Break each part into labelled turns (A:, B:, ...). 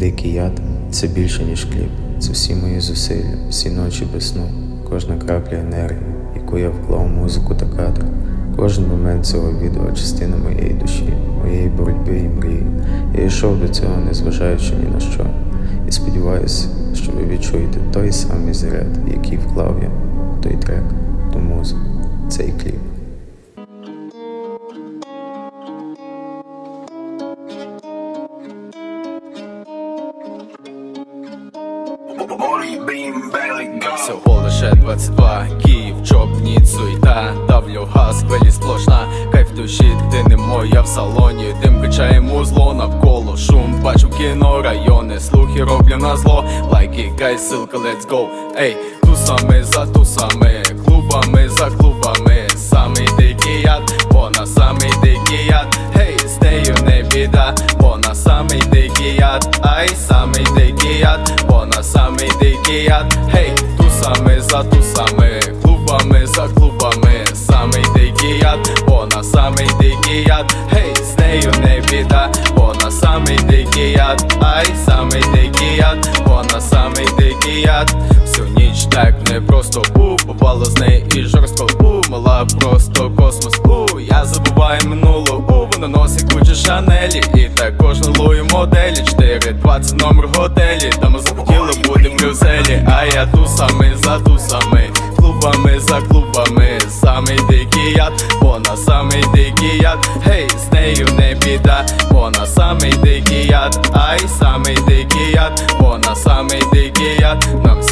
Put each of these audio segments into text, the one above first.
A: Дикий яд це більше, ніж кліп. Це всі мої зусилля, всі ночі без сну, кожна крапля енергії, яку я вклав музику та кадр. Кожен момент цього відео частина моєї душі, моєї боротьби і мрії. Я йшов до цього, незважаючи ні на що. І сподіваюся, що ви відчуєте той самий заряд, який вклав я в той трек, ту музику, цей кліп.
B: Всього лише 22 Київ, ніц, суєта Давлю газ, хвилі сплошна. Кайф душі, ти не моя в салоні. Дим качає музло навколо. Шум, бачу кіно, райони Слухи роблю на зло. Лайки, гай, ссылка, let's go. Ей, тусами за тусами. Клубами за клубами. Самий дикий яд, вона самий дикий яд. Гей, з нею не біда самий дикий яд Ай, самий дикий яд Вона самий дикий яд Гей, тусами за тусами Клубами за клубами Самий дикий яд Вона самий дикий яд Гей, з нею не біда Вона самий дикий яд Ай, самий дикий яд Вона самий дикий яд Всю ніч так не просто Попало з неї і жорстко. У Мала просто космос. У Я забуваю минуло Вона носить кучу шанелі. І також на лую моделі 420 номер готелі. Там ми захотіли бути в Брюсселі. А я тусами за тусами Клубами за клубами. Самий дикий яд Вона самий дикий яд. Гей, з нею не біда Вона самий дикий яд. Ай, самий дикий яд Вона самий дикий яд. Нам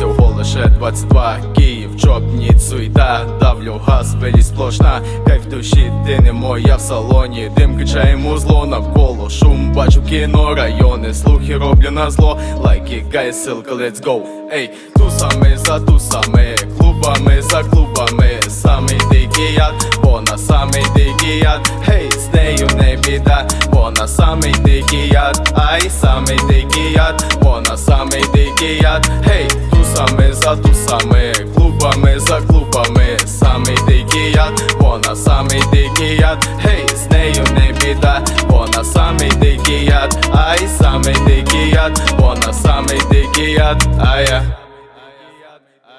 B: лише 22 Київ, чоп, ніц, суйта Давлю газ, велі сплошна. Кайф душі, ти не моя в салоні. Дим качає музло навколо. Шум, бачу кіно, райони Слухи роблю на зло. Лайки, гай, ссылка, let's go. Ей, тусами за тусами Клубами за клубами. Самий дикий яд Вона самий дикий яд. Гей, з нею не біда Вона самий дикий яд. Ай, самий дикий яд яд Вона самий дикий яд. Гей, з нею не біда Вона самий дикий яд. Ай, самий дикий яд Вона самий дикий яд. Ай, я